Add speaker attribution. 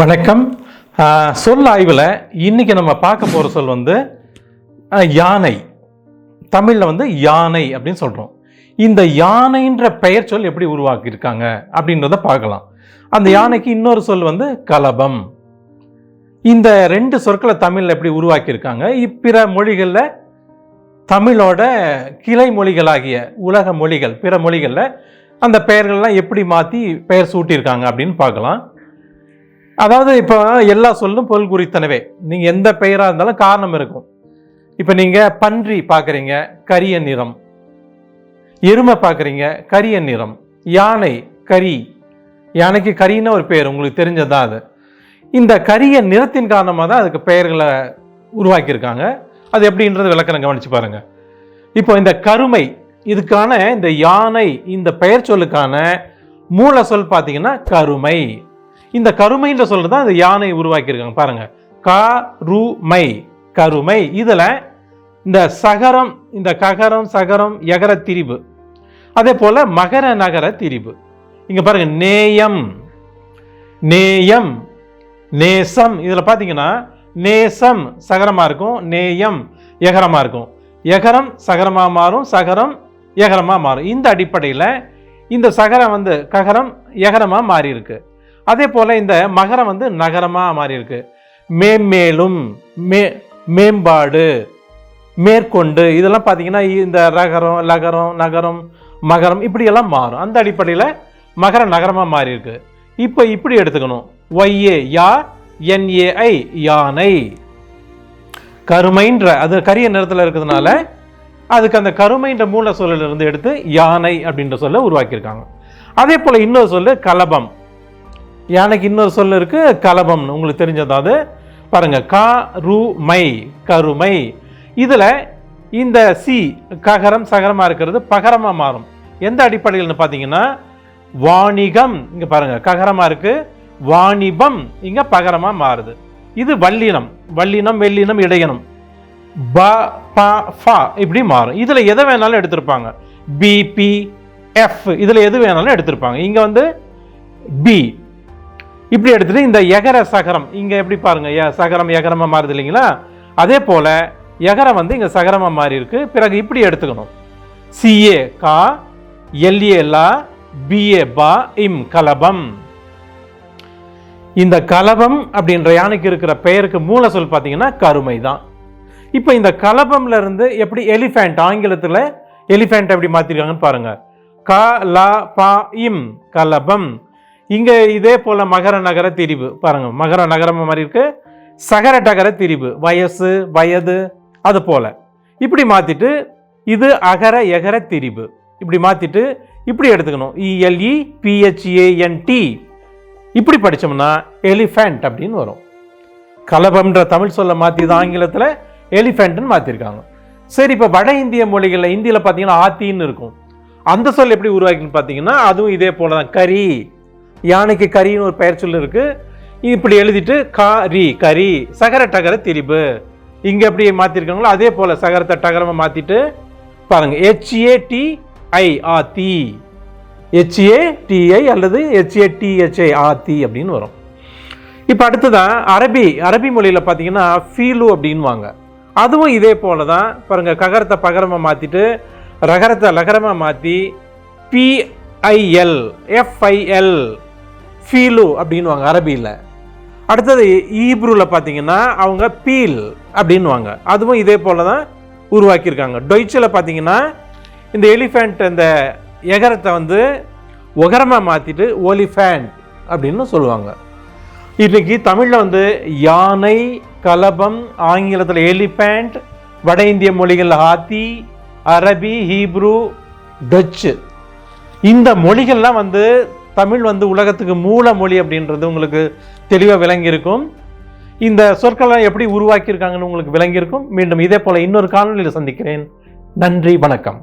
Speaker 1: வணக்கம். சொல் ஆய்வில் இன்னைக்கு நம்ம பார்க்க போகிற சொல் வந்து யானை. தமிழில் வந்து யானை அப்படின்னு சொல்கிறோம் இந்த யானைன்ற பெயர் சொல் எப்படி உருவாக்கியிருக்காங்க அப்படின்றத பார்க்கலாம். அந்த யானைக்கு இன்னொரு சொல் வந்து கலபம். இந்த ரெண்டு சொற்களை தமிழில் எப்படி உருவாக்கியிருக்காங்க? இப்பிற மொழிகளில் தமிழோட கிளை மொழிகளாகிய உலக மொழிகள் பிற மொழிகளில் அந்த பெயர்கள்லாம் எப்படி மாற்றி பெயர் சூட்டியிருக்காங்க அப்படின்னு பார்க்கலாம். அதாவது இப்போ எல்லா சொல்லும் பொருள் குறித்தனவே. நீங்கள் எந்த பெயராக இருந்தாலும் காரணம் இருக்கும். இப்போ நீங்கள் பன்றி பார்க்குறீங்க கரிய நிறம். எருமை பார்க்குறீங்க கரிய நிறம். யானை கரி. யானைக்கு கரின்னு ஒரு பேர் உங்களுக்கு தெரிஞ்சதான் அது. இந்த கரிய நிறத்தின் காரணமாக தான் அதுக்கு பெயர்களை உருவாக்கியிருக்காங்க. அது எப்படின்றது விளக்கணம் கவனித்து பாருங்க. இப்போ இந்த கருமை இதுக்கான இந்த யானை இந்த பெயர் சொல்லுக்கான மூல சொல் பார்த்தீங்கன்னா கருமை. இந்த கருமைன்ற சொல்றது தான் இந்த யானை உருவாக்கியிருக்காங்க. பாருங்க. கருமை கருமை. இதில் இந்த சகரம் இந்த ககரம் சகரம் எகர திரிபு. அதே போல மகர நகர திரிபு. இங்க பாருங்க நேயம். நேயம். நேசம். இதில் பார்த்தீங்கன்னா நேசம் சகரமாக இருக்கும் நேயம் எகரமாக இருக்கும். எகரம் சகரமாக மாறும் சகரம் எகரமாக மாறும். இந்த அடிப்படையில் இந்த சகரம் வந்து ககரம் எகரமாக மாறியிருக்கு. அதே போல் இந்த மகரம் வந்து நகரமாக மாறி இருக்கு. மேம்மேலும் மே மேம்பாடு மேற்கொண்டு இதெல்லாம் பார்த்தீங்கன்னா இந்த ரகரம் லகரம் நகரம் மகரம் இப்படியெல்லாம் மாறும். அந்த அடிப்படையில் மகர நகரமாக மாறி இருக்கு. இப்போ இப்படி எடுத்துக்கணும். ஒய்ஏ யா என்ஏஐ யானை. கருமைன்ற அது கரிய நிறத்தில் இருக்கிறதுனால அதுக்கு அந்த கருமைன்ற மூல சொல்லிலிருந்து எடுத்து யானை அப்படின்ற சொல்ல உருவாக்கியிருக்காங்க. அதே போல் இன்னொரு சொல்லு கலபம். யானைக்கு இன்னொரு சொல் இருக்குது கலபம்னு. உங்களுக்கு தெரிஞ்சதாவது பாருங்கள் கா ரு மை கருமை. இதில் இந்த சி ககரம் சகரமாக இருக்கிறது பகரமாக மாறும். எந்த அடிப்படையில்னு பார்த்தீங்கன்னா வாணிகம். இங்கே பாருங்கள் ககரமாக இருக்குது வாணிபம். இங்கே பகரமாக மாறுது. இது வல்லினம். வல்லினம் வெள்ளினம் இடையினம். ப ப ஃப இப்படி மாறும். இதில் எதை வேணாலும் எடுத்திருப்பாங்க. பிபிஎஃப் இதில் எஃப். எது வேணாலும் எடுத்திருப்பாங்க. இங்கே வந்து பி இப்படி எடுத்துகிட்டு இந்த எகர சகரம் இங்கே எப்படி பாருங்க சகரம் எகரமாக மாறுது இல்லைங்களா? அதே போல் எகரம் வந்து இங்கே சகரமாக மாறி இருக்கு. பிறகு இப்படி எடுத்துக்கணும். சிஏ கா எல்ஏ லா பிஏ பா இம் கலபம். இந்த கலபம் அப்படின்ற யானைக்கு இருக்கிற பெயருக்கு மூல சொல் பார்த்தீங்கன்னா கருமை தான். இப்போ இந்த கலபம்ல இருந்து எப்படி எலிஃபேண்ட் ஆங்கிலத்தில் எலிஃபேண்ட் எப்படி மாற்றிருக்காங்கன்னு பாருங்க. க ல ப இம் கலபம். இங்கே இதே போல் மகர நகர திரிவு பாருங்க மகர நகரம் மாதிரி இருக்குது சகர டகர திரிவு வயசு வயது அது போல். இப்படி மாற்றிட்டு இது அகர எகர திரிவு இப்படி மாற்றிட்டு இப்படி எடுத்துக்கணும். இஎல்இ பிஹெச்ஏஎன்டி இப்படி படிச்சோம்னா எலிஃபேண்ட் அப்படின்னு வரும். கலபம்ன்ற தமிழ் சொல்ல மாற்றி தான் ஆங்கிலத்தில் எலிஃபென்ட்னு மாற்றிருக்காங்க சரி இப்போ வட இந்திய மொழிகளில் இந்தியில் பார்த்தீங்கன்னா ஆத்தின்னு இருக்கும். அந்த சொல் எப்படி உருவாக்கின்னு பார்த்தீங்கன்னா அதுவும் இதே போல தான் கரி யானைக்கு கரின்னு ஒரு பெயர் சொல்லு இருக்குது இப்படி எழுதிட்டு காரி கரி சகர டகர திரிபு. இங்கே எப்படி மாற்றிருக்காங்களோ அதே போல் சகரத்தை டகரமாக மாற்றிட்டு பாருங்கள் ஹெச்ஏ டி ஐ ஆத்தி ஹெச்ஏடிஐ அல்லது ஹெச்ஏ டிஹெச்ஏஆ தி அப்படின்னு வரும். இப்போ அடுத்ததான் அரபி அரபி மொழியில் பார்த்தீங்கன்னா ஃபீலு அப்படின்வாங்க அதுவும் இதே போல தான் பாருங்கள் ககரத்தை பகரமாக மாற்றிட்டு ரகரத்தை லகரமாக மாற்றி பிஐஎல் எஃப்ஐஎல் ஃபீலு அப்படின்வாங்க அரபியில். அடுத்தது ஈப்ரூவில் பார்த்தீங்கன்னா அவங்க பீல் அப்படின்வாங்க அதுவும் இதே போல் தான் உருவாக்கியிருக்காங்க. டொய்ச்சில் பார்த்தீங்கன்னா இந்த எலிஃபேண்ட் அந்த எகரத்தை வந்து ஒகரமாக மாற்றிட்டு ஒலிஃபேண்ட் அப்படின்னு சொல்லுவாங்க. இன்றைக்கி தமிழில் வந்து யானை கலபம் ஆங்கிலத்தில் எலிஃபேண்ட் வட இந்திய மொழிகளில் ஹாத்தி அரபி ஹீப்ரு டச்சு. இந்த மொழிகள்லாம் வந்து தமிழ் வந்து உலகத்துக்கு மூல மொழி அப்படின்றது உங்களுக்கு தெளிவாக விளங்கியிருக்கும். இந்த சொற்களை எப்படி உருவாக்கியிருக்காங்கன்னு உங்களுக்கு விளங்கியிருக்கும். மீண்டும் இதே போல் இன்னொரு காணொலியில் சந்திக்கிறேன். நன்றி வணக்கம்.